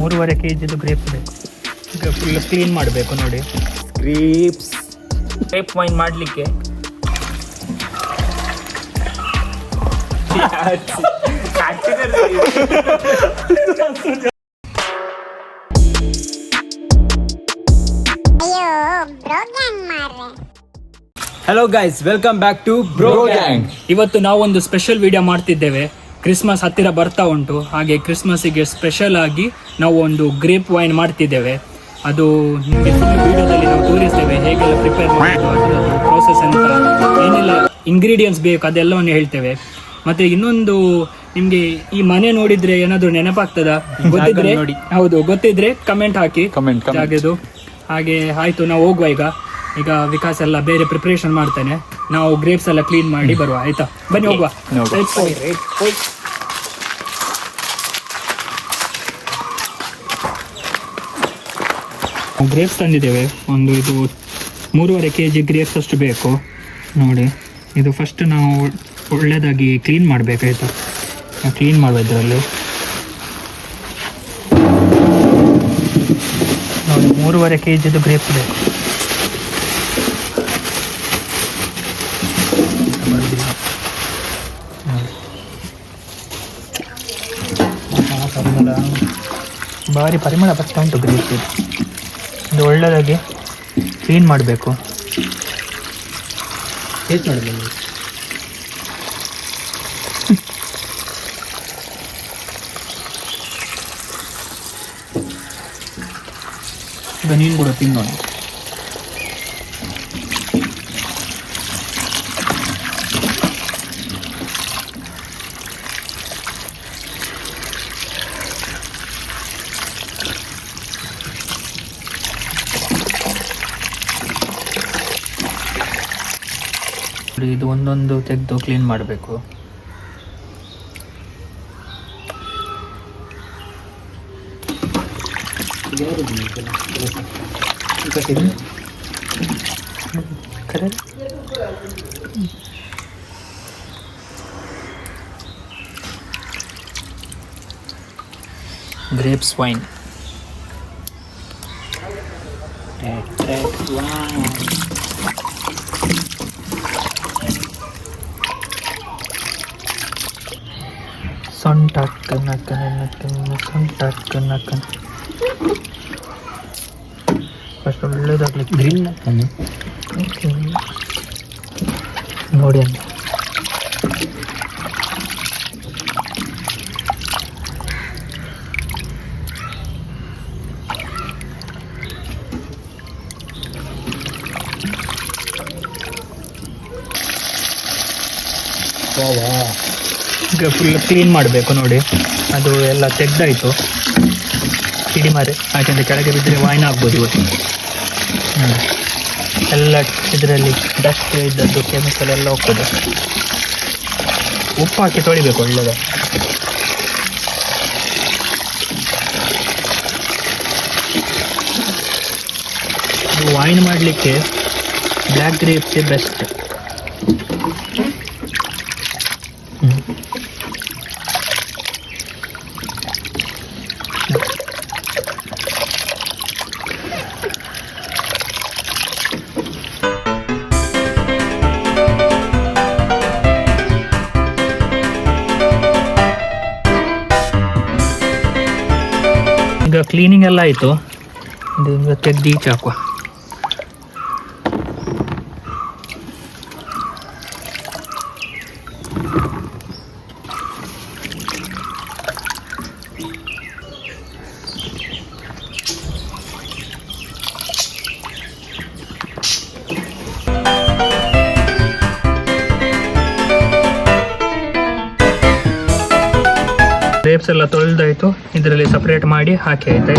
ಮೂರುವರೆ ಕೆ ಜಿದು ಗ್ರೇಪ್ ಬೇಕು. ಈಗ ಫುಲ್ ಕ್ಲೀನ್ ಮಾಡಬೇಕು ನೋಡಿ. ಗ್ರೇಪ್ಸ್ ಗ್ರೇಪ್ ವೈನ್ ಮಾಡಲಿಕ್ಕೆ. ಅಯ್ಯೋ ಬ್ರೋ ಗ್ಯಾಂಗ್ ಮಾರ್ರೆ. Hello guys welcome back to bro gang ಇವತ್ತು ನಾವೊಂದು ಸ್ಪೆಷಲ್ ವಿಡಿಯೋ ಮಾಡ್ತಿದ್ದೇವೆ. ಕ್ರಿಸ್ಮಸ್ ಹತ್ತಿರ ಬರ್ತಾ ಉಂಟು. ಹಾಗೆ ಕ್ರಿಸ್ಮಸ್ಸಿಗೆ ಸ್ಪೆಷಲ್ ಆಗಿ ನಾವು ಒಂದು ಗ್ರೇಪ್ ವೈನ್ ಮಾಡ್ತಿದ್ದೇವೆ. ಅದು ನಿಮಗೆ ವಿಡಿಯೋದಲ್ಲಿ ನಾವು ತೋರಿಸ್ತೇವೆ. ಹೇಗೆಲ್ಲ ಪ್ರಿಪೇರ್ ಮಾಡೋದು ಅದರದ್ದು ಪ್ರೋಸೆಸ್ ಅಂತ. ಏನೆಲ್ಲ ಇಂಗ್ರೀಡಿಯೆಂಟ್ಸ್ ಬೇಕು ಅದೆಲ್ಲವನ್ನು ಹೇಳ್ತೇವೆ. ಮತ್ತೆ ಇನ್ನೊಂದು ನಿಮ್ಗೆ ಈ ಮನೆ ನೋಡಿದ್ರೆ ಏನಾದ್ರು ನೆನಪಾಗ್ತದ? ಗೊತ್ತಿದ್ರೆ ನೋಡಿ. ಹೌದು ಗೊತ್ತಿದ್ರೆ ಕಮೆಂಟ್ ಹಾಕಿ. ಕಮೆಂಟ್ ಹಾಗೆ ಆಯ್ತು ನಾವು ಹೋಗುವ ಈಗ. ಈಗ ವಿಕಾಸ್ ಎಲ್ಲ ಬೇರೆ ಪ್ರಿಪರೇಷನ್ ಮಾಡ್ತಾನೆ. ನಾವು ಗ್ರೇಪ್ಸ್ ಎಲ್ಲ ಕ್ಲೀನ್ ಮಾಡಿ ಬರುವ ಆಯ್ತಾ? ಬನ್ನಿ ಹೋಗುವ. ಗ್ರೇಪ್ಸ್ ತಂದಿದ್ದೇವೆ. ಒಂದು ಇದು ಮೂರುವರೆ ಕೆ ಜಿ ಗ್ರೇಪ್ಸ್ ಅಷ್ಟು ಬೇಕು. ನೋಡಿ ಇದು ಫಸ್ಟ್ ನಾವು ಒಳ್ಳೆಯದಾಗಿ ಕ್ಲೀನ್ ಮಾಡಬೇಕಾಯ್ತಾ ಕ್ಲೀನ್ ಮಾಡಬೇಕಲ್ಲಿ ಇದರಲ್ಲಿ. ನೋಡಿ ಮೂರುವರೆ ಕೆ ಜಿದು ಗ್ರೇಪ್ಸ್ ಬೇಕು ಬರುದಿಲ್ಲ. ನೋಡಿ. ಆ ಪರಿಮಳ ಭಾರಿ ಪರಿಮಳ ಬರ್ತಾ ಉಂಟು ಗ್ರೇಪ್ಸ್ ಇದು. ಒಳ್ಳೆಯದಾಗಿ ಕ್ಲೀನ್ ಮಾಡಬೇಕು. ಟೇಸ್ಟ್ ಮಾಡಬೇಕು ಈಗ ನೀನು ಕೂಡ ತಿನ್ನೋಣ ಇದು ಒಂದೊಂದು ತೆಗೆದು ಕ್ಲೀನ್ ಮಾಡಬೇಕು. Grapes wine. ಸೊಂಟಕ್ಕ ನಕ್ಕನ ನಕ್ಕನ ಸೊಂಟಕ್ಕ ನಕ್ಕನ ಫಸ್ಟ್ ಒಳ್ಳೇದಾಗ್ಲಿಕ್ಕೆ ಗ್ರೀನ್ ನೋಡಿ ಅಂತ ಈಗ ಫುಲ್ ಕ್ಲೀನ್ ಮಾಡಬೇಕು ನೋಡಿ. ಅದು ಎಲ್ಲ ತೆಗ್ದಾಯಿತು. ಕಿಡಿ ಮಾರೆ ಯಾಕೆಂದರೆ ಕೆಳಗೆ ಬಿದ್ದರೆ ವಾಯ್ನ ಆಗ್ಬೋದು ಇವತ್ತು. ಎಲ್ಲ ಇದರಲ್ಲಿ ಡಸ್ಟ್ ಇದ್ದದ್ದು ಕೆಮಿಕಲ್ ಎಲ್ಲ ಹೋಗ್ತದೆ. ಉಪ್ಪು ಹಾಕಿ ತೊಳಿಬೇಕು ಒಳ್ಳೆಯದ ವೈನ್ ಮಾಡಲಿಕ್ಕೆ ಬ್ಲ್ಯಾಕ್ ಗ್ರೇಪ್ಸೇ ಬೆಸ್ಟ್ ಎಲ್ಲ ಆಯಿತು. ಇದು ತೆಗ್ದು ಈಚೆ ಹಾಕುವ. ಗ್ರೇಪ್ಸ್ ಎಲ್ಲ ತೊಳೆದಾಯ್ತು. ಇದರಲ್ಲಿ ಸಪ್ರೇಟ್ ಮಾಡಿ ಹಾಕಿ ಆಯ್ತಾ?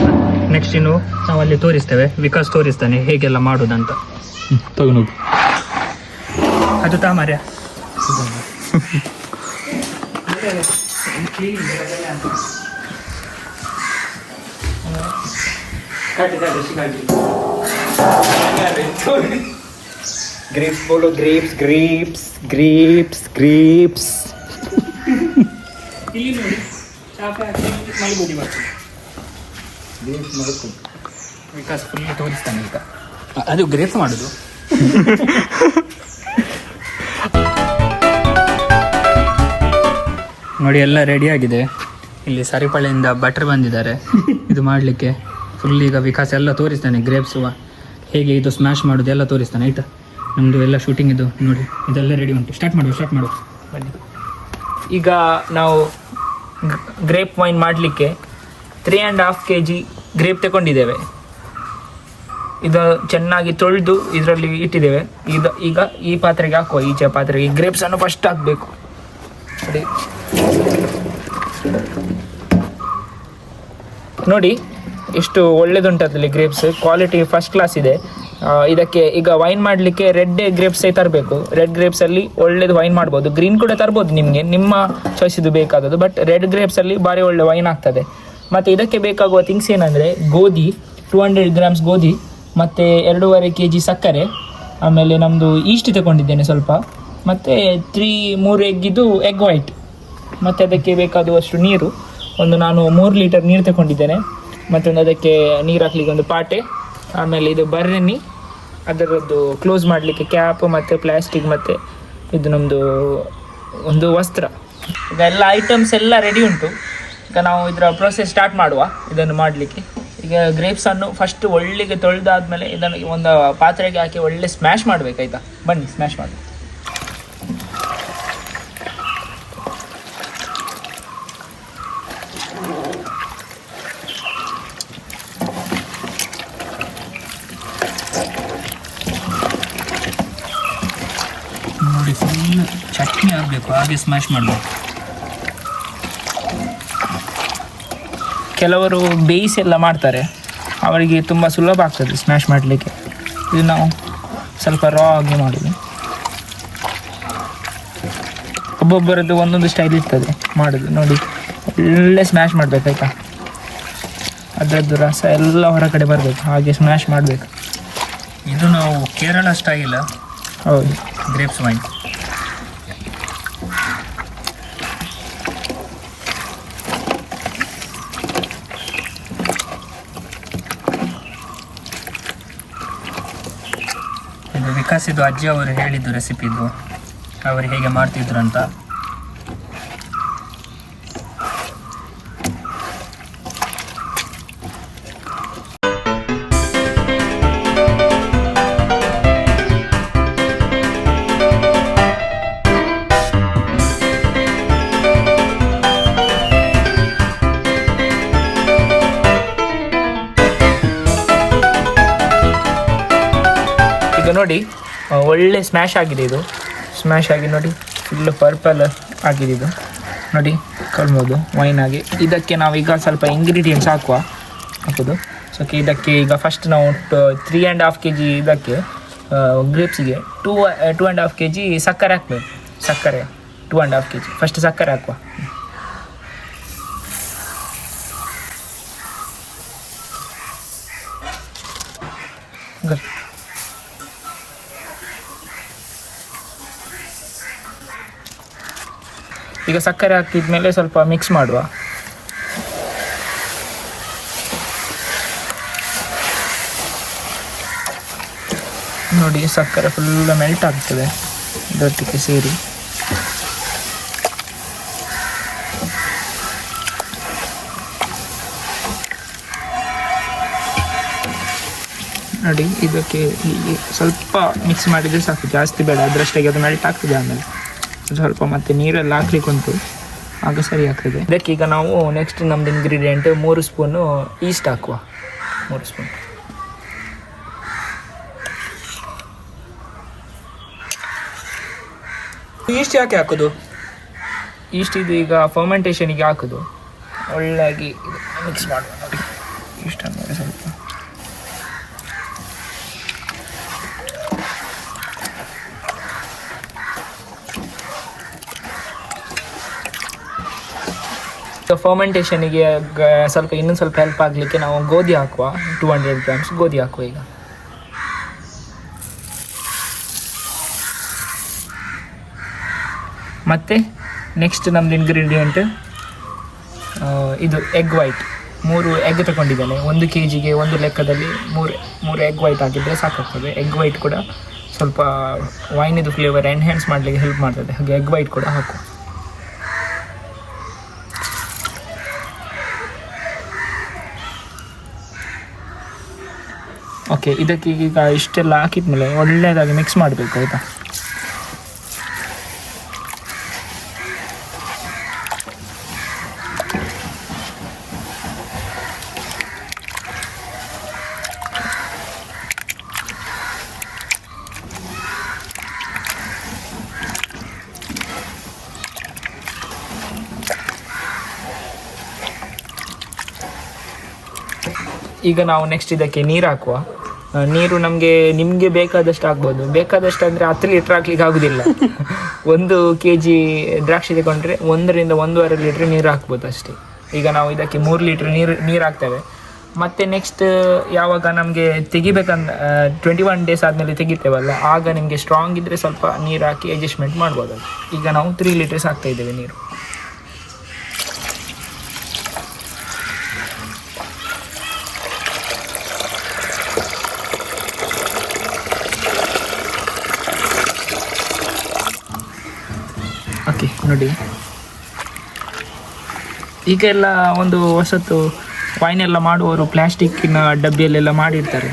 ನೆಕ್ಸ್ಟ್ ಇನ್ನು ನಾವು ಅಲ್ಲಿ ತೋರಿಸ್ತೇವೆ. ವಿಕಾಸ್ ತೋರಿಸ್ತಾನೆ ಹೇಗೆಲ್ಲ ಮಾಡೋದಂತ. ತಗೊಂಡು ಅದು ತಾಮರ್ಯ ಗ್ರೀಪ್ಸ್ ಬೋಲು ಗ್ರೀಪ್ಸ್ ಗ್ರೀಪ್ಸ್ ಗ್ರೀಪ್ಸ್ ಗ್ರೀಪ್ಸ್. ಇಲ್ಲಿ ನೋಡಿ. ಚಾಪೆ ಹಾಕಿ ಮಲ್ಗುಡಿ ಬರ್ತದೆ ವಿಕಾಸ್ ಫುಲ್ ತೋರಿಸ್ತಾನೆ ಈಗ. ಅದು ಗ್ರೇಪ್ಸ್ ಮಾಡುದು. ನೋಡಿ ಎಲ್ಲ ರೆಡಿ ಆಗಿದೆ. ಇಲ್ಲಿ ಸರಿಪಳೆಯಿಂದ ಬಟರ್ ಬಂದಿದ್ದಾರೆ. ಇದು ಮಾಡಲಿಕ್ಕೆ ಫುಲ್ ಈಗ ವಿಕಾಸ್ ಎಲ್ಲ ತೋರಿಸ್ತಾನೆ ಗ್ರೇಪ್ಸ್ ಹೇಗೆ ಇದು ಸ್ಮ್ಯಾಶ್ ಮಾಡೋದು ಎಲ್ಲ ತೋರಿಸ್ತಾನೆ ಆಯ್ತಾ? ನಮ್ಮದು ಎಲ್ಲ ಶೂಟಿಂಗ್ ಇದು ನೋಡಿ. ಇದೆಲ್ಲ ರೆಡಿ ಉಂಟು. ಸ್ಟಾರ್ಟ್ ಮಾಡುವ ಸ್ಟಾರ್ಟ್ ಮಾಡುವ ಬನ್ನಿ. ಈಗ ನಾವು ಗ್ರೇಪ್ ವೈನ್ ಮಾಡಲಿಕ್ಕೆ three and half K G grape ತಗೊಂಡಿದ್ದೇವೆ. ಇದು ಚೆನ್ನಾಗಿ ತೊಳೆದು ಇದರಲ್ಲಿ ಇಟ್ಟಿದ್ದೇವೆ. ಇದು ಈಗ ಈ ಪಾತ್ರೆಗೆ ಹಾಕುವ, ಈಚೆ ಪಾತ್ರೆಗೆ. ಗ್ರೇಪ್ಸನ್ನು ಫಸ್ಟ್ ಹಾಕಬೇಕು. ನೋಡಿ. ನೋಡಿ, ಎಷ್ಟು ಒಳ್ಳೇದುಂಟದಲ್ಲಿ ಗ್ರೇಪ್ಸ್ ಕ್ವಾಲಿಟಿ ಫಸ್ಟ್ ಕ್ಲಾಸ್ ಇದೆ. ಇದಕ್ಕೆ ಈಗ ವೈನ್ ಮಾಡಲಿಕ್ಕೆ ರೆಡ್ ಗ್ರೇಪ್ಸೇ ತರಬೇಕು. ರೆಡ್ ಗ್ರೇಪ್ಸಲ್ಲಿ ಒಳ್ಳೇದು ವೈನ್ ಮಾಡ್ಬೋದು. ಗ್ರೀನ್ ಕೂಡ ತರ್ಬೋದು ನಿಮಗೆ. ನಿಮ್ಮ ಚಾಯ್ಸ್ ಇದು ಬೇಕಾದದ್ದು. ಬಟ್ ರೆಡ್ ಗ್ರೇಪ್ಸಲ್ಲಿ ಭಾರಿ ಒಳ್ಳೆ ವೈನ್ ಆಗ್ತದೆ. ಮತ್ತು ಇದಕ್ಕೆ ಬೇಕಾಗುವ ಥಿಂಗ್ಸ್ ಏನಂದರೆ ಗೋಧಿ ಟೂ ಹಂಡ್ರೆಡ್ ಗ್ರಾಮ್ಸ್ ಗೋಧಿ, ಮತ್ತು ಎರಡೂವರೆ ಕೆ ಜಿ ಸಕ್ಕರೆ, ಆಮೇಲೆ ನಮ್ಮದು ಈಸ್ಟ್ ತಗೊಂಡಿದ್ದೇನೆ ಸ್ವಲ್ಪ. ಮತ್ತು ತ್ರೀ ಮೂರು ಎಗ್ಗಿದು ಎಗ್ ವೈಟ್ ಮತ್ತು ಅದಕ್ಕೆ ಬೇಕಾದಷ್ಟು ನೀರು. ಒಂದು ನಾನು ಮೂರು ಲೀಟರ್ ನೀರು ತಗೊಂಡಿದ್ದೇನೆ. ಮತ್ತೊಂದು ಅದಕ್ಕೆ ನೀರು ಹಾಕ್ಲಿಕ್ಕೆ ಒಂದು ಪಾಟೆ. ಆಮೇಲೆ ಇದು ಬರಣಿ ಅದರದ್ದು ಕ್ಲೋಸ್ ಮಾಡಲಿಕ್ಕೆ ಕ್ಯಾಪ್ ಮತ್ತು ಪ್ಲಾಸ್ಟಿಕ್ ಮತ್ತು ಇದು ನಮ್ಮದು ಒಂದು ವಸ್ತ್ರ. ಈಗ ಎಲ್ಲ ಐಟಮ್ಸ್ ಎಲ್ಲ ರೆಡಿ ಉಂಟು. ಈಗ ನಾವು ಇದರ ಪ್ರೊಸೆಸ್ ಸ್ಟಾರ್ಟ್ ಮಾಡುವ, ಇದನ್ನು ಮಾಡಲಿಕ್ಕೆ. ಈಗ ಗ್ರೇಪ್ಸನ್ನು ಫಸ್ಟ್ ಒಳ್ಳೆಗೆ ತೊಳೆದಾದ್ಮೇಲೆ ಇದನ್ನು ಒಂದು ಪಾತ್ರೆಗೆ ಹಾಕಿ ಒಳ್ಳೆ ಸ್ಮ್ಯಾಶ್ ಮಾಡಬೇಕಾಯ್ತಾ? ಬನ್ನಿ ಸ್ಮ್ಯಾಶ್ ಮಾಡಿ ನೋಡಿ ಫುಲ್ ಚಟ್ನಿ ಆಗಬೇಕು ಹಾಗೆ ಸ್ಮ್ಯಾಶ್ ಮಾಡಬೇಕು. ಕೆಲವರು ಬೇಯಿಸಿ ಎಲ್ಲ ಮಾಡ್ತಾರೆ. ಅವರಿಗೆ ತುಂಬ ಸುಲಭ ಆಗ್ತದೆ ಸ್ಮ್ಯಾಶ್ ಮಾಡಲಿಕ್ಕೆ. ಇದು ನಾವು ಸ್ವಲ್ಪ ರಾ ಆಗಿ ಮಾಡೋದು ಒಬ್ಬೊಬ್ಬರದ್ದು ಒಂದೊಂದು ಸ್ಟೈಲ್ ಇರ್ತದೆ ಮಾಡೋದು. ನೋಡಿ ಒಳ್ಳೆ ಸ್ಮ್ಯಾಶ್ ಮಾಡಬೇಕಾಯ್ತಾ ಅದರದ್ದು ರಸ ಎಲ್ಲ ಹೊರಗಡೆ ಬರಬೇಕು ಹಾಗೆ ಸ್ಮ್ಯಾಶ್ ಮಾಡಬೇಕು. ಇದು ನಾವು ಕೇರಳ ಸ್ಟೈಲ್ ಹೌದು. ಗ್ರೇಪ್ಸ್ ವೈನ್ ಇದು ಅಜ್ಜಿ ಅವರು ಹೇಳಿದ್ದು ರೆಸಿಪಿದು ಅವರು ಹೇಗೆ ಮಾಡ್ತಿದ್ರು ಅಂತ. ನೋಡಿ ಒಳ್ಳೆ ಸ್ಮ್ಯಾಶ್ ಆಗಿದೆ ಇದು. ಸ್ಮ್ಯಾಶ್ ಆಗಿ ನೋಡಿ ಫುಲ್ ಪರ್ಪಲ್ ಆಗಿದೆ ಇದು. ನೋಡಿ ಕಳ್ಬೋದು ವೈನ್ ಆಗಿ. ಇದಕ್ಕೆ ನಾವೀಗ ಸ್ವಲ್ಪ ಇಂಗ್ರೀಡಿಯೆಂಟ್ಸ್ ಹಾಕುವ. ಹಾಕೋದು. ಸೊ ಇದಕ್ಕೆ ಈಗ ಫಸ್ಟ್ ನಾವು three and half K G ಇದಕ್ಕೆ ಗ್ರೇಪ್ಸಿಗೆ two two and half K G ಸಕ್ಕರೆ ಹಾಕಬೇಕು. ಸಕ್ಕರೆ two and half K G first ಸಕ್ಕರೆ ಹಾಕುವ. ಈಗ ಸಕ್ಕರೆ ಹಾಕಿದ್ಮೇಲೆ ಸ್ವಲ್ಪ ಮಿಕ್ಸ್ ಮಾಡುವ. ನೋಡಿ, ಸಕ್ಕರೆ ಫುಲ್ ಮೆಲ್ಟ್ ಆಗ್ತದೆ. ಇದೊಟ್ಟಿಗೆ ಸೇರಿ. ನೋಡಿ, ಇದಕ್ಕೆ ಸ್ವಲ್ಪ ಮಿಕ್ಸ್ ಮಾಡಿದರೆ ಸಾಕು. ಜಾಸ್ತಿ ಬೇಡ. ಅದರಷ್ಟಾಗಿ ಅದು ಮೆಲ್ಟ್ ಆಗ್ತದೆ ಆಮೇಲೆ. ಸ್ವಲ್ಪ ಮತ್ತೆ ನೀರೆಲ್ಲ ಹಾಕ್ಲಿಕ್ಕೆ ಉಂಟು ಆಗ ಸರಿ ಆಗ್ತದೆ. ಈಗ ನಾವು ನೆಕ್ಸ್ಟ್ ನಮ್ದು ಇಂಗ್ರೀಡಿಯೆಂಟ್ ಮೂರು ಸ್ಪೂನು ಈಸ್ಟ್ ಹಾಕುವ. ಮೂರು ಸ್ಪೂನ್ ಈಸ್ಟ್ ಯಾಕೆ ಹಾಕೋದು? ಈಸ್ಟ್ ಇದು ಈಗ ಫರ್ಮೆಂಟೇಷನಿಗೆ ಹಾಕೋದು. ಒಳ್ಳೆಯಾಗಿ ಮಿಕ್ಸ್ ಮಾಡುವ ನೋಡಿ ಇಷ್ಟ ನೋಡಿ ಸ್ವಲ್ಪ ಫರ್ಮೆಂಟೇಷನಿಗೆ ಸ್ವಲ್ಪ ಇನ್ನೊಂದು ಸ್ವಲ್ಪ ಹೆಲ್ಪ್ ಆಗಲಿಕ್ಕೆ ನಾವು ಗೋಧಿ ಹಾಕುವ. ಟೂ ಹಂಡ್ರೆಡ್ ಗ್ರಾಮ್ಸ್ ಗೋಧಿ ಹಾಕುವ ಈಗ. ಮತ್ತು ನೆಕ್ಸ್ಟ್ ನಮ್ದು ಇಂಗ್ರೀಡಿಯೆಂಟ್ ಇದು ಎಗ್ ವೈಟ್ ಮೂರು ಎಗ್ ತಗೊಂಡಿದ್ದೇನೆ. ಒಂದು ಕೆ ಜಿಗೆ ಒಂದು ಲೆಕ್ಕದಲ್ಲಿ ಮೂರು ಮೂರು ಎಗ್ ವೈಟ್ ಹಾಕಿದರೆ ಸಾಕಾಗ್ತದೆ. ಎಗ್ ವೈಟ್ ಕೂಡ ಸ್ವಲ್ಪ ವೈನಿದು ಫ್ಲೇವರ್ ಎನ್ಹ್ಯಾನ್ಸ್ ಮಾಡಲಿಕ್ಕೆ ಹೆಲ್ಪ್ ಮಾಡ್ತದೆ. ಹಾಗೆ ಎಗ್ ವೈಟ್ ಕೂಡ ಹಾಕು ಓಕೆ ಇದಕ್ಕೆ ಈಗ ಇಷ್ಟೆಲ್ಲ ಹಾಕಿದ್ಮೇಲೆ ಒಳ್ಳೆಯದಾಗಿ ಮಿಕ್ಸ್ ಮಾಡಬೇಕು, ಆಯಿತಾ? ಈಗ ನಾವು ನೆಕ್ಸ್ಟ್ ಇದಕ್ಕೆ ನೀರು ಹಾಕುವ. ನೀರು ನಮಗೆ ನಿಮಗೆ ಬೇಕಾದಷ್ಟು ಆಗ್ಬೋದು. ಬೇಕಾದಷ್ಟು ಅಂದರೆ ಹತ್ತು ಲೀಟ್ರ್ ಹಾಕ್ಲಿಕ್ಕೆ ಆಗೋದಿಲ್ಲ. ಒಂದು ಕೆ ಜಿ ದ್ರಾಕ್ಷಿ ತಗೊಂಡ್ರೆ ಒಂದರಿಂದ ಒಂದೂವರೆ ಲೀಟ್ರ್ ನೀರು ಹಾಕ್ಬೋದು ಅಷ್ಟೇ. ಈಗ ನಾವು ಇದಕ್ಕೆ ಮೂರು ಲೀಟ್ರ್ ನೀರು ನೀರು ಹಾಕ್ತೇವೆ. ಮತ್ತೆ ನೆಕ್ಸ್ಟ್ ಯಾವಾಗ ನಮಗೆ ತೆಗಿಬೇಕಂದ ಟ್ವೆಂಟಿ ಒನ್ ಡೇಸ್ ಆದಮೇಲೆ ತೆಗಿತೇವಲ್ಲ ಆಗ ನಿಮಗೆ ಸ್ಟ್ರಾಂಗ್ ಇದ್ದರೆ ಸ್ವಲ್ಪ ನೀರು ಹಾಕಿ ಅಡ್ಜಸ್ಟ್ಮೆಂಟ್ ಮಾಡ್ಬೋದು. ಈಗ ನಾವು ತ್ರೀ ಲೀಟರ್ಸ್ ಹಾಕ್ತಾ ಇದ್ದೇವೆ ನೀರು ಓಕೆ ನೋಡಿ. ಈಗ ಎಲ್ಲ ಒಂದು ಹೊಸತು ಎಲ್ಲ ಮಾಡುವವರು ಪ್ಲ್ಯಾಸ್ಟಿಕ್ಕಿನ ಡಬ್ಬಿಯಲ್ಲೆಲ್ಲ ಮಾಡಿರ್ತಾರೆ.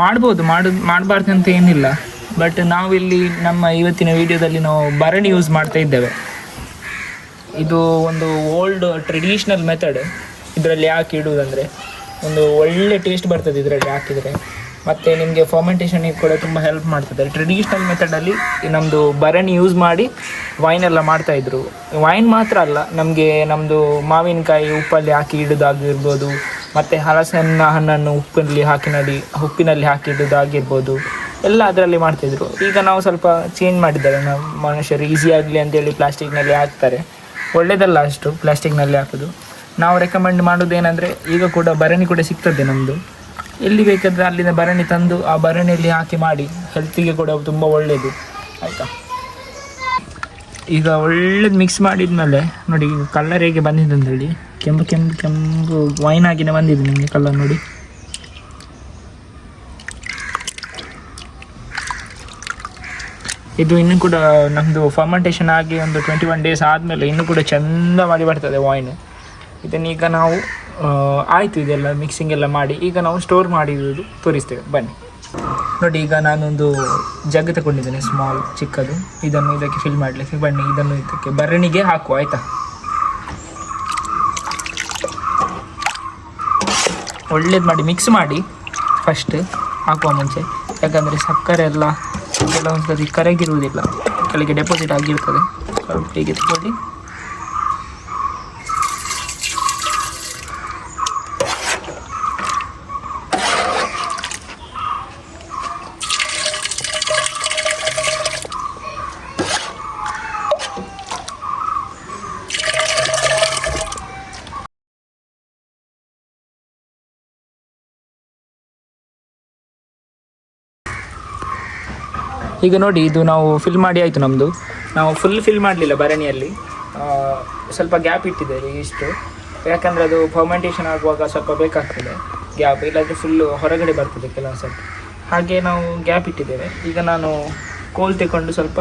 ಮಾಡ್ಬೋದು, ಮಾಡು ಮಾಡಬಾರ್ದು ಅಂತ ಏನಿಲ್ಲ ಬಟ್ ನಾವಿಲ್ಲಿ ನಮ್ಮ ಇವತ್ತಿನ ವಿಡಿಯೋದಲ್ಲಿ ನಾವು ಭರಣಿ ಯೂಸ್ ಮಾಡ್ತಾ ಇದ್ದೇವೆ. ಇದು ಒಂದು ಓಲ್ಡ್ ಟ್ರೆಡಿಷ್ನಲ್ ಮೆಥಡ್ ಇದರಲ್ಲಿ ಯಾಕೆ ಇಡುವುದಂದರೆ, ಒಂದು ಒಳ್ಳೆ ಟೇಸ್ಟ್ ಬರ್ತದೆ ಇದರಲ್ಲಿ ಹಾಕಿದರೆ. ಮತ್ತು ನಿಮಗೆ ಫರ್ಮೆಂಟೇಷನಿಗೆ ಕೂಡ ತುಂಬ ಹೆಲ್ಪ್ ಮಾಡ್ತದೆ. ಟ್ರೆಡಿಷ್ನಲ್ ಮೆಥಡಲ್ಲಿ ನಮ್ಮದು ಭರಣಿ ಯೂಸ್ ಮಾಡಿ ವೈನ್ ಎಲ್ಲ ಮಾಡ್ತಾಯಿದ್ರು ವೈನ್ ಮಾತ್ರ ಅಲ್ಲ, ನಮಗೆ ನಮ್ಮದು ಮಾವಿನಕಾಯಿ ಉಪ್ಪಲ್ಲಿ ಹಾಕಿ ಇಡೋದಾಗಿರ್ಬೋದು ಮತ್ತು ಹಲಸನ್ನ ಹಣ್ಣನ್ನು ಉಪ್ಪಿನಲ್ಲಿ ಹಾಕಿನಲ್ಲಿ ಉಪ್ಪಿನಲ್ಲಿ ಹಾಕಿ ಇಡೋದಾಗಿರ್ಬೋದು ಎಲ್ಲ ಅದರಲ್ಲಿ ಮಾಡ್ತಿದ್ರು. ಈಗ ನಾವು ಸ್ವಲ್ಪ ಚೇಂಜ್ ಮಾಡಿದ್ದಾರೆ. ನಾವು ಮನುಷ್ಯರು ಈಸಿ ಆಗಲಿ ಅಂತೇಳಿ ಪ್ಲಾಸ್ಟಿಕ್ನಲ್ಲಿ ಹಾಕ್ತಾರೆ. ಒಳ್ಳೆಯದಲ್ಲ ಅಷ್ಟು ಪ್ಲಾಸ್ಟಿಕ್ನಲ್ಲಿ ಹಾಕೋದು. ನಾವು ರೆಕಮೆಂಡ್ ಮಾಡೋದು ಏನಂದರೆ, ಈಗ ಕೂಡ ಭರಣಿ ಕೂಡ ಸಿಗ್ತದೆ ನಮ್ಮದು ಎಲ್ಲಿ ಬೇಕಾದರೆ ಅಲ್ಲಿಂದ ಭರಣಿ ತಂದು ಆ ಭರಣಿಯಲ್ಲಿ ಹಾಕಿ ಮಾಡಿ ಹೆಲ್ತಿಗೆ ಕೂಡ ತುಂಬ ಒಳ್ಳೆಯದು ಆಯಿತಾ? ಈಗ ಒಳ್ಳೇದು ಮಿಕ್ಸ್ ಮಾಡಿದ್ಮೇಲೆ ನೋಡಿ, ಈಗ ಕಲ್ಲರ್ ಹೇಗೆ ಬಂದಿದೆ ಅಂತೇಳಿ. ಕೆಂಪು ಕೆಂಪು ಕೆಂಪು ವೈನ್ ಆಗಿನೇ ಬಂದಿದೆ ನಿಮಗೆ ಕಲ್ಲರ್ ನೋಡಿ. ಇದು ಇನ್ನೂ ಕೂಡ ನಮ್ಮದು ಫರ್ಮೆಂಟೇಷನ್ ಆಗಿ ಒಂದು ಟ್ವೆಂಟಿ ಒನ್ ಡೇಸ್ ಆದಮೇಲೆ ಇನ್ನೂ ಕೂಡ ಚೆಂದ ಮಾಡಿ ಬರ್ತದೆ ವೈನ್ ಇದನ್ನೀಗ ನಾವು ಆಯಿತು ಇದೆಲ್ಲ ಮಿಕ್ಸಿಂಗ್ ಎಲ್ಲ ಮಾಡಿ, ಈಗ ನಾವು ಸ್ಟೋರ್ ಮಾಡಿರೋದು ತೋರಿಸ್ತೇವೆ. ಬನ್ನಿ. ನೋಡಿ, ಈಗ ನಾನೊಂದು ಜಗ್ ತಗೊಂಡಿದ್ದೇನೆ ಸ್ಮಾಲ್ ಚಿಕ್ಕದು. ಇದನ್ನು ಇದಕ್ಕೆ ಫಿಲ್ ಮಾಡಲಿಕ್ಕೆ. ಬನ್ನಿ, ಇದನ್ನು ಇದಕ್ಕೆ ಬರಣಿಗೆ ಹಾಕುವ, ಆಯಿತಾ? ಒಳ್ಳೇದು ಮಾಡಿ ಮಿಕ್ಸ್ ಮಾಡಿ ಫಸ್ಟ್ ಹಾಕುವ ಮುಂಚೆ. ಯಾಕಂದರೆ ಸಕ್ಕರೆ ಎಲ್ಲ ಕೆಲವೊಂದು ಸರಿ ಕರಗಿರುವುದಿಲ್ಲ. ಕೆಳಗೆ ಡೆಪಾಸಿಟ್ ಆಗಿರ್ತದೆ. ಸ್ವಲ್ಪ ಹೀಗೆ ತಗೊಳ್ಳಿ. ಈಗ ನೋಡಿ, ಇದು ನಾವು ಫಿಲ್ ಮಾಡಿ ಆಯಿತು ನಮ್ಮದು ನಾವು ಫುಲ್ ಫಿಲ್ ಮಾಡಲಿಲ್ಲ ಭರಣಿಯಲ್ಲಿ. ಸ್ವಲ್ಪ ಗ್ಯಾಪ್ ಇಟ್ಟಿದ್ದೇವೆ ಇಷ್ಟು. ಯಾಕಂದರೆ ಅದು ಫರ್ಮೆಂಟೇಷನ್ ಆಗುವಾಗ ಸ್ವಲ್ಪ ಬೇಕಾಗ್ತದೆ ಗ್ಯಾಪ್ ಇಲ್ಲಾಂದರೆ ಫುಲ್ಲು ಹೊರಗಡೆ ಬರ್ತದೆ ಕೆಲವೊಂದು ಸ್ವಲ್ಪ ಹಾಗೆ ನಾವು ಗ್ಯಾಪ್ ಇಟ್ಟಿದ್ದೇವೆ. ಈಗ ನಾನು ಕೋಲ್ ತಗೊಂಡು ಸ್ವಲ್ಪ,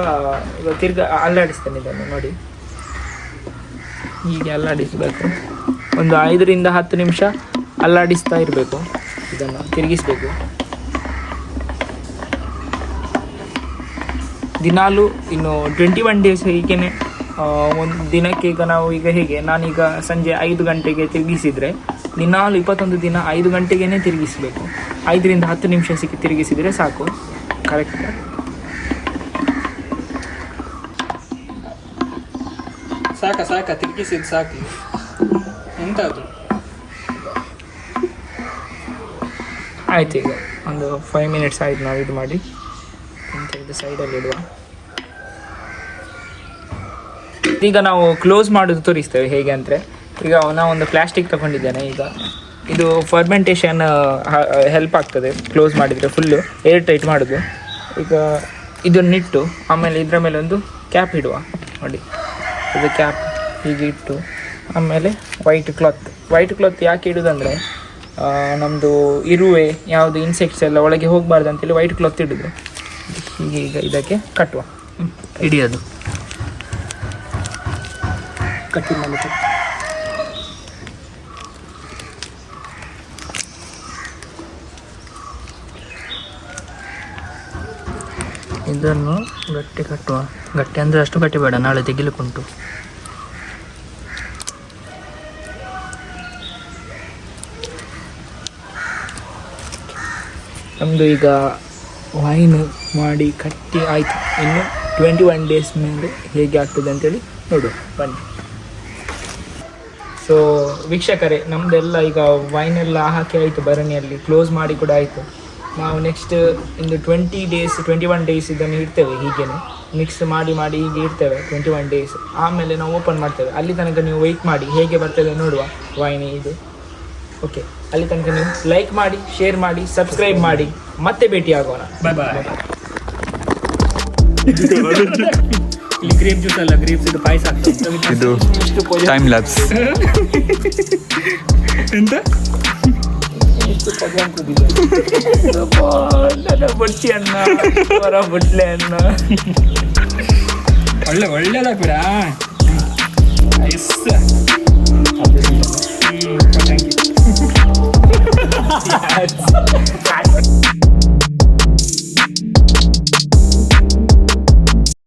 ಈಗ ತಿರ್ಗ ಅಲ್ಲಾಡಿಸ್ತೇನೆ ಇದನ್ನು ನೋಡಿ. ಹೀಗೆ ಅಲ್ಲಾಡಿಸಬೇಕು. ಒಂದು ಐದರಿಂದ ಹತ್ತು ನಿಮಿಷ ಅಲ್ಲಾಡಿಸ್ತಾ ಇರಬೇಕು. ಇದನ್ನು ತಿರುಗಿಸ್ಬೇಕು. ದಿನಾಲು ಇನ್ನು ಟ್ವೆಂಟಿ ಒನ್ ಡೇಸ್ ಹೀಗೇನೆ ಒಂದು ದಿನಕ್ಕೆ ಈಗ ನಾವು ಈಗ ಹೇಗೆ ನಾನೀಗ ಸಂಜೆ ಐದು ಗಂಟೆಗೆ ತಿರುಗಿಸಿದರೆ ದಿನಾಲು ಇಪ್ಪತ್ತೊಂದು ದಿನ ಐದು ಗಂಟೆಗೇ ತಿರುಗಿಸಬೇಕು. ಐದರಿಂದ ಹತ್ತು ನಿಮಿಷ ಸಿಕ್ಕಿ ತಿರುಗಿಸಿದರೆ ಸಾಕು. ಕರೆಕ್ಟ್ ಸಾಕ ಸಾಕ ತಿರುಗಿಸಿದ್ ಸಾಕು. ಎಂತಾದ್ರು? ಆಯ್ತು ಈಗ ಒಂದು ಫೈವ್ ಮಿನಿಟ್ಸ್ ಆಯ್ತು ನಾವು ಇದು ಮಾಡಿ. ಅಂತ ಇದು ಸೈಡಲ್ಲಿ ಇಡುವ. ಈಗ ನಾವು ಕ್ಲೋಸ್ ಮಾಡೋದು ತೋರಿಸ್ತೇವೆ ಹೇಗೆ ಅಂದರೆ. ಈಗ ನಾವು ಒಂದು ಪ್ಲಾಸ್ಟಿಕ್ ತಗೊಂಡಿದ್ದೇನೆ ಈಗ. ಇದು ಫರ್ಮೆಂಟೇಷನ್ ಹೆಲ್ಪ್ ಆಗ್ತದೆ ಕ್ಲೋಸ್ ಮಾಡಿದರೆ ಫುಲ್ಲು ಏರ್ ಟೈಟ್ ಮಾಡೋದು. ಈಗ ಇದನ್ನಿಟ್ಟು ಆಮೇಲೆ ಇದರ ಮೇಲೆ ಒಂದು ಕ್ಯಾಪ್ ಇಡುವ. ನೋಡಿ. ಇದು ಕ್ಯಾಪ್ ಹೀಗೆ ಇಟ್ಟು ಆಮೇಲೆ ವೈಟ್ ಕ್ಲಾತ್ ವೈಟ್ ಕ್ಲಾತ್ ಯಾಕೆ ಇಡೋದಂದರೆ ನಮ್ಮದು ಇರುವೆ, ಯಾವುದು ಇನ್ಸೆಕ್ಟ್ಸ್ ಎಲ್ಲ ಒಳಗೆ ಹೋಗಬಾರ್ದು ಅಂತೇಳಿ ವೈಟ್ ಕ್ಲಾತ್ ಇಡೋದು. ಹೀಗೆ ಈಗ ಇದಕ್ಕೆ ಕಟ್ಟುವ. ಹಿಡಿಯೋದು. ಕಟ್ಟಿ ಮಾಡಿ ಇದನ್ನು ಗಟ್ಟಿ ಕಟ್ಟುವ. ಗಟ್ಟಿ ಅಂದರೆ ಅಷ್ಟು ಗಟ್ಟಿ ಬೇಡ ನಾಳೆ ತೆಗಿಲಿಕ್ಕುಂಟು. ನಮ್ಮದು ಈಗ ವೈನ್ ಮಾಡಿ ಕಟ್ಟಿ ಆಯಿತು. ಇನ್ನು ಟ್ವೆಂಟಿ ಒನ್ ಡೇಸ್ ಮೇಲೆ ಹೇಗೆ ಆಗ್ತದೆ ಅಂತೇಳಿ ನೋಡು ಬನ್ನಿ. ಸೊ ವೀಕ್ಷಕರೇ ನಮ್ಮದೆಲ್ಲ ಈಗ ವೈನ್ ಎಲ್ಲ ಹಾಕಿ ಆಯಿತು ಭರಣಿಯಲ್ಲಿ. ಕ್ಲೋಸ್ ಮಾಡಿ ಕೂಡ ಆಯಿತು. ನಾವು ನೆಕ್ಸ್ಟ್ ಇನ್ನು twenty days twenty one days ಇದನ್ನು ಇಡ್ತೇವೆ ಹೀಗೇನೆ. ಮಿಕ್ಸ್ ಮಾಡಿ ಮಾಡಿ ಹೀಗೆ ಇಡ್ತೇವೆ ಟ್ವೆಂಟಿ ಒನ್ ಡೇಸ್ ಆಮೇಲೆ ನಾವು ಓಪನ್ ಮಾಡ್ತೇವೆ. ಅಲ್ಲಿ ತನಕ ನೀವು ವೆಯ್ಟ್ ಮಾಡಿ ಹೇಗೆ ಬರ್ತದೆ ನೋಡುವ ವೈನ್ ಇದು. ಓಕೆ ಅಲ್ಲಿ ತನಕ ನೀವು ಲೈಕ್ ಮಾಡಿ ಶೇರ್ ಮಾಡಿ ಸಬ್ಸ್ಕ್ರೈಬ್ ಮಾಡಿ. ಮತ್ತೆ ಭೇಟಿ ಆಗೋಣ ಬಾಯ್ ಬಾಯ್ ಇಲ್ಲಿ ಗ್ರೇಪ್ ಜ್ಯೂಸ್ ಅಲ್ಲ ಗ್ರೇಪ್ಸ್ ಇದು ಪಾಯಸ ಇದು ಟೈಮ್ ಲ್ಯಾಬ್ಸ್ ಎಂತ? ಅಣ್ಣ ಬೊಟ್ಟಿ ಅನ್ನ ಹೊರ ಬುಟ್ಲೆ ಅನ್ನ ಒಳ್ಳೆ ಒಳ್ಳೇದಾಗ್ಬಿಡ ಎಸ್ ಥ್ಯಾಂಕ್ ಯು